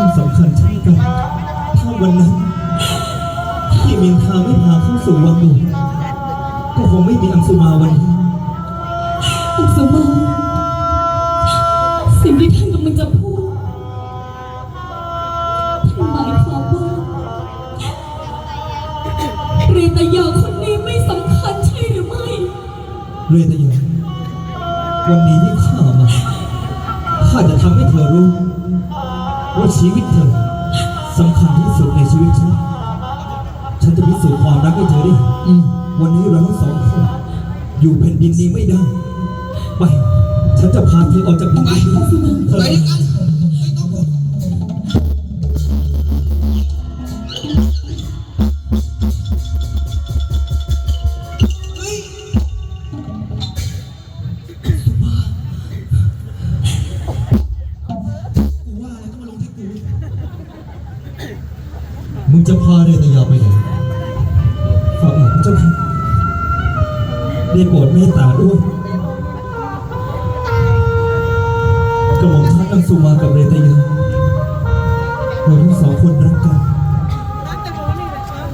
ท่านสำคัญเช่นกันถ้าวันนั้นที่มินทาไม่พาเข้าสู่วังหลวงก็คงไม่มีอังสุมาวันนี้อังสุมาสิ่งที่ท่านกำลังจะพูดท่านหมายความว่าเรตยาคนนี้ไม่สำคัญใช่หรือไม่ เรตยาวันนี้ ไม่ได้ ไป ฉันจะพาเธอออกจากที่นี้ไปไปด้วยกัน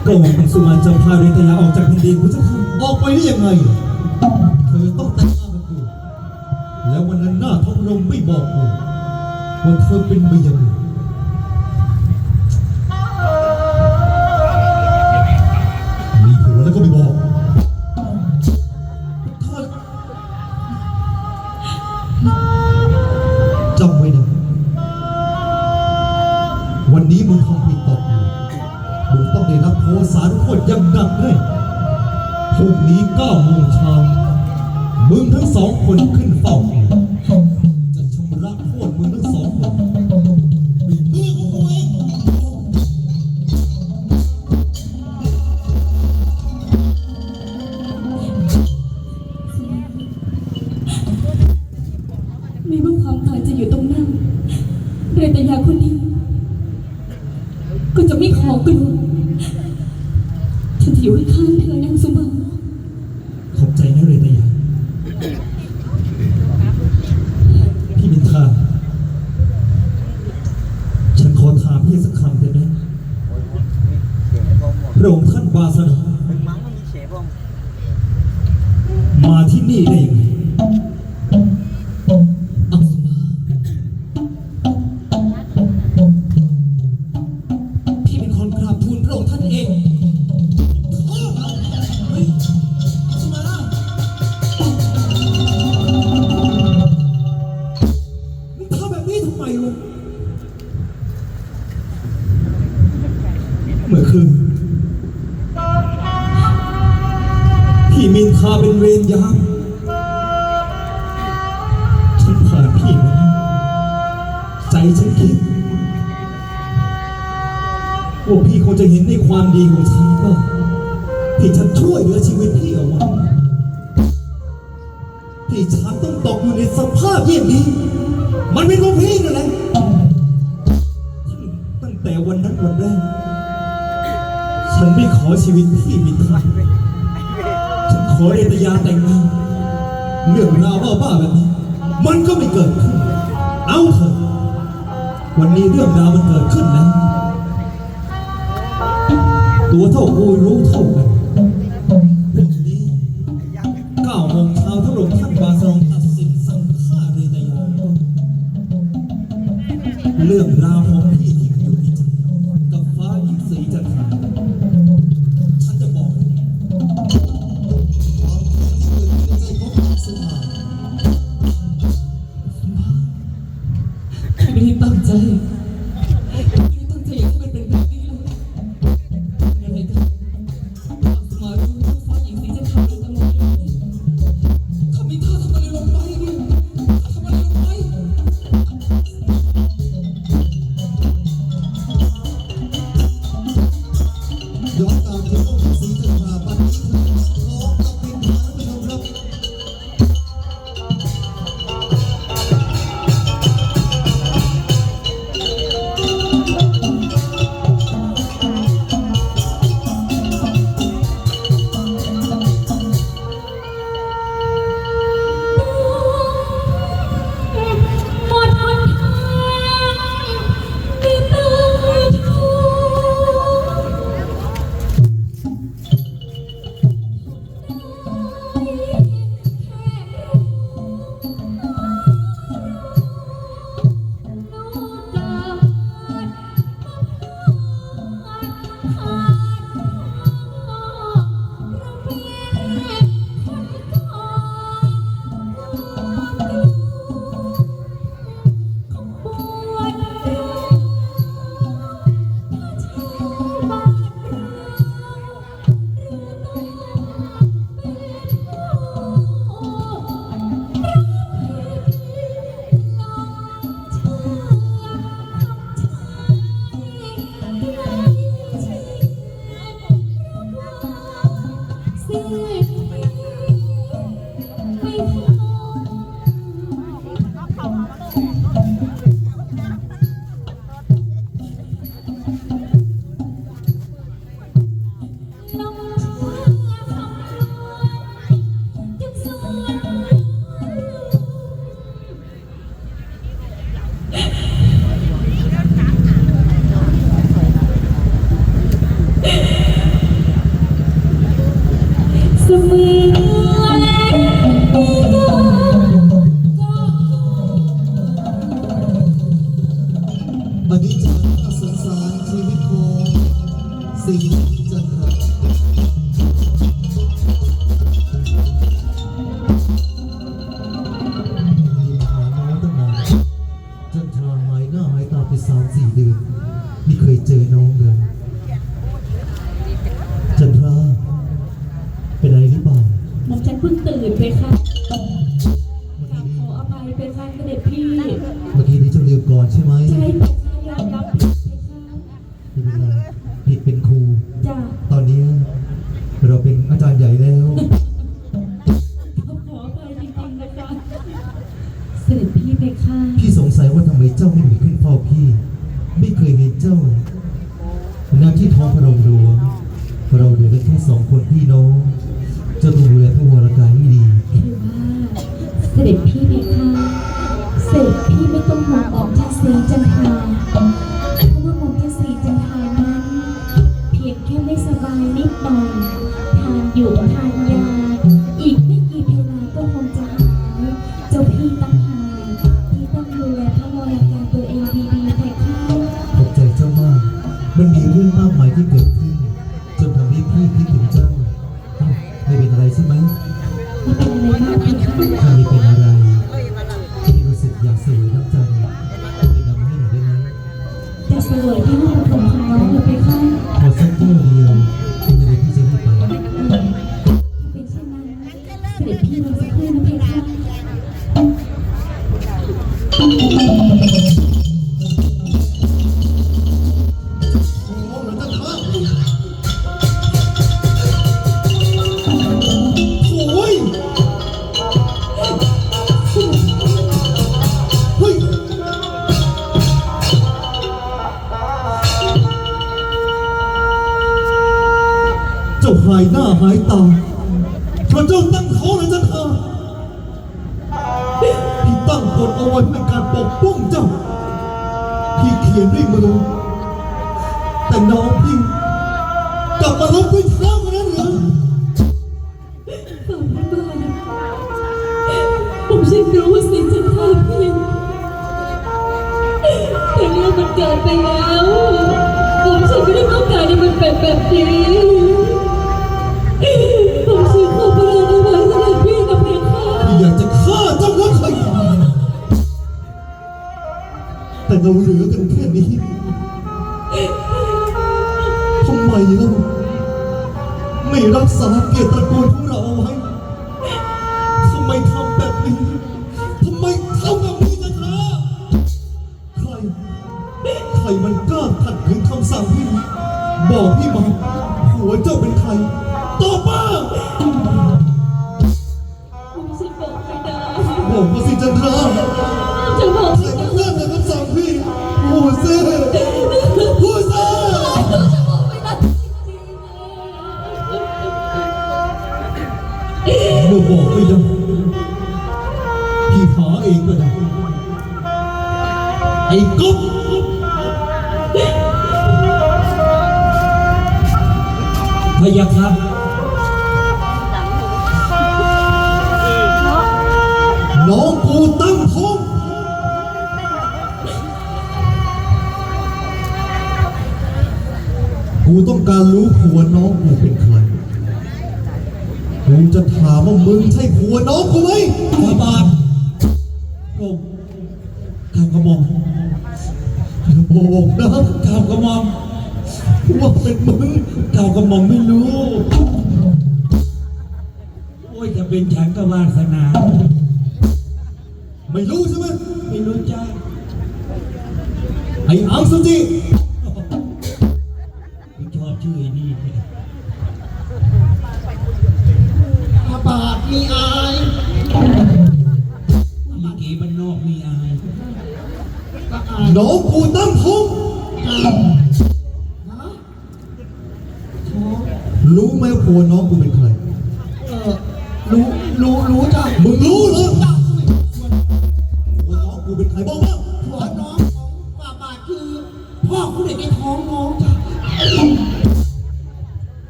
กระหม่อมอังสุมาจะพาเรตยาออกจากแผ่นดินพระเจ้าค่ะออกไปได้ยังไง เธอต้องแต่งงานกับกูแล้ววันนั้นหน้าท้องลมไม่บอกกูว่าเธอเป็นเมียมึ นี้9โมงเช้ามึงทั้งสองคนขึ้น มาที่นี่ได้ยังไง ว่าพี่คงจะเห็นในความดีของฉันว่าที่ฉันช่วยเหลือชีวิตพี่เอาไว้ที่ฉันต้องตกอยู่ในสภาพเยี่ยงนี้ มันเป็นเพราะพี่นั่นแหละตั้งแต่วันนั้นวันแรกฉันไม่ขอชีวิตพี่มินทาฉันขอเรตยาแต่งงานเรื่องราวบ้าๆแบบนี้ มันก็ไม่เกิดขึ้น เอาเถอะวันนี้เรื่องราวมันเกิดขึ้นแล้ว ตัวเท่ากูรู้เท่ากันพรุ่งนี้เก้าโมงเช้าพระองค์ท่านบาซองตัดสินสังฆาเรตยาเรื่องราวของ Thank you. sich ค่ะพี่สงสัยว่าทำไมเจ้าไม่หนีขึ้นเฝ้าพี่ ไม่เคยเห็นเจ้าหน้าที่ท้องพระโรงหลวงเราเหลือกันแค่สองคนพี่น้องเจ้าต้องดูแลพระวรกายให้ดี คือว่า ไม่าหายหน้าหายตาเพราะเจ้าตั้งท้องนะจันทราพี่ตั้งกฎเอาไว้เป็นการปกป้องเจ้าพี่เขียนด้วยมือแต่น้องพี่กลับมาลบด้วยเท้าคนนั้นเหรอฝ่าพระบาทผมฉันรู้ว่าสิ่งจะทำพี่แต่เรื่องมันเกิดไปแล้ว ผมฉันไม่ได้ต้องการให้มันเป็นแบบนี้ แต่เราเหลือกันแค่นี้ทำไมเล่าไม่รักษาเกียรติตระกูล ริงๆเมื่อบอกไม่ได้พี่หาเองก็ได้ไอ้ก๊อ อย่าบกนะข่าวกระหม่อมว่าเป็นมึงข่าวกระหม่อมไม่รู้ โอ้ยจะเป็นฉันก็วาสนา ไม่รู้ใช่ไหมไม่รู้จ้าไอ้อังสุจิ รู้ไหมว่าผัวน้องกูเป็นใคร เออรู้รู้รู้จ้ะมึงรู้เหรอผัวน้องกูเป็นใครบอกมาผัวน้องของฝ่าบาทคือ พ่อคุณเด็กในท้องน้องจ้ะ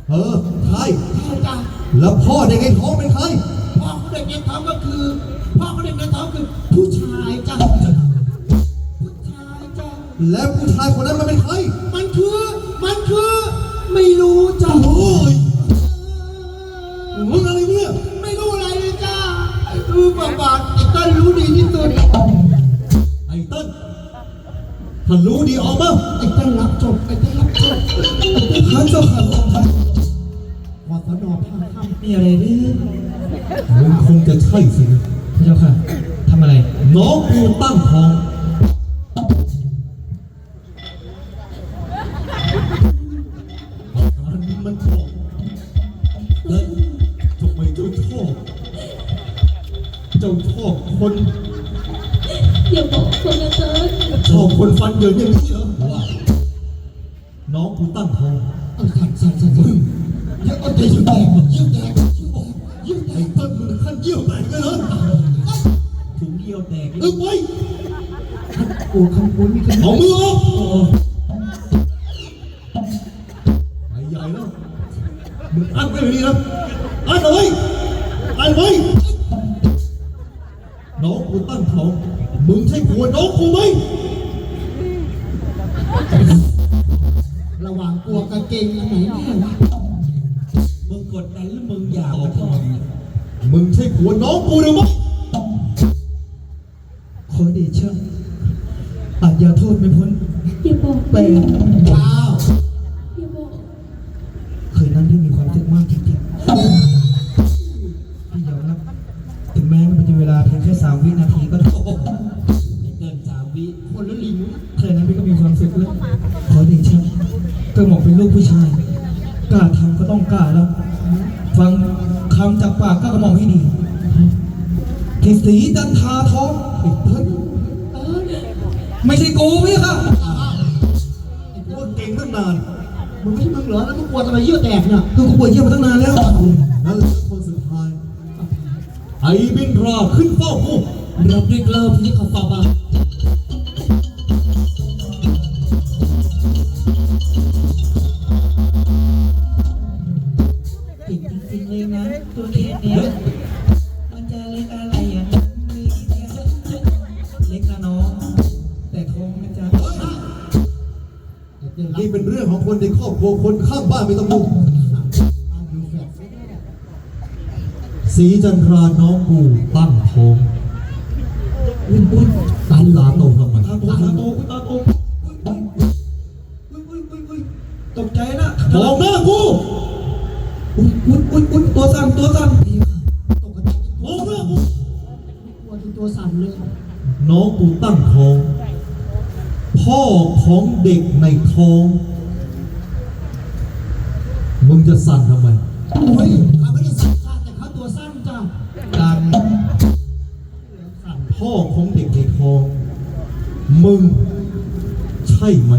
เออใครใช่จ้ะแล้วพ่อเด็กไอ้ท้องเป็นใคร พ่อคุณเด็กในท้องก็คือ พ่อคุณเด็กในท้องคือ ผู้ชายจ้ะผู้ชายจ้ะแล้วผู้ชายคนนั้นมันเป็นใครมัน องกูตั้ง อึ้งไว้โอ้คำพูดมีกันเอามือออกไอ้ใหญ่แล้วมึงอัดไว้แบบนี้นะอัดเอาไว้อัดไว้น้องกูตั้งท้องมึงใช่ผัวน้องกูไหมระหว่างกลัวกับเกงอันไหนแน่วะมึงกดดันหรือมึงอยากมาทองมึงใช่ผัวน้องกูหรือไม่ สีจันทาทองไอ้เพิ่นไม่ใช่กูพี่ค่ะกูเก่งตั้งนานมึงไม่ใช่มึงเหรอแล้วมึงกลัวทำไมเยี่ยวแตกเนี่ยคือกูปวดเยี่ยมมาตั้งนานแล้วนั่นแหละคนสุดท้ายไอ้บินราขึ้นเฝ้ากูรับด้วยเกล้าที่เขาฝ่าบาท วคนข้างบ้านไม่ต้องยุ่งสีจันทราน้องกูตั้งท้องอุ้ยอุ้ยตันลาโตทำไมตาโตตาโตกูตาโตอุ้ยอุ้ยอุ้ยอุ้ยตกใจนะมองหน้ากูอุ้ยอุ้ยอุ้ยอุ้ยตัวสั่นตัวสั่นตกใจมองหน้ากูกลัวจนตัวสั่นเลยน้องกูตั้งท้อง พ่อของเด็กในท้อง มึงจะสั่นทำไมโอ้ยเขาไม่ได้สั่นค่ะแต่เขาตัวสั้นจ้ะดันพ่อของเด็กในท้อง มึงใช่ไหม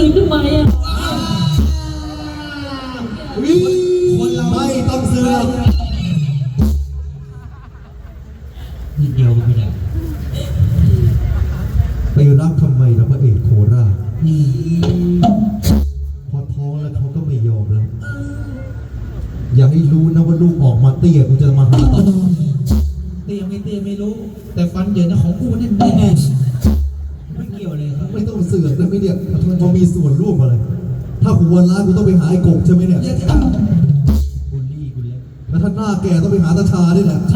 อกคู่คนอื่นทำไมอะคนเราไม่ต้องเสือกนิดเดียวก็ไม่ได้ไปรักทำไมล่ะพระเอกโคราชพอท้องแล้วเขาก็ไม่ยอมแล้ว อย่าให้รู้นะว่าลูกออกมาเตี้ยกูจะมาหาต่อเตี้ยไม่เตี้ยไม่รู้ แต่ฟันเหยินนะของกูแน่แน่ มันมีส่วนร่วมอะไร ถ้าหัวล้านกูต้องไปหาไอ้กบใช่ไหมเนี่ยอย่าทำบุลลี่กูเล็ก แล้วถ้าหน้าแก่ต้องไปหาตาชาด้วยนะใช่จ้ะ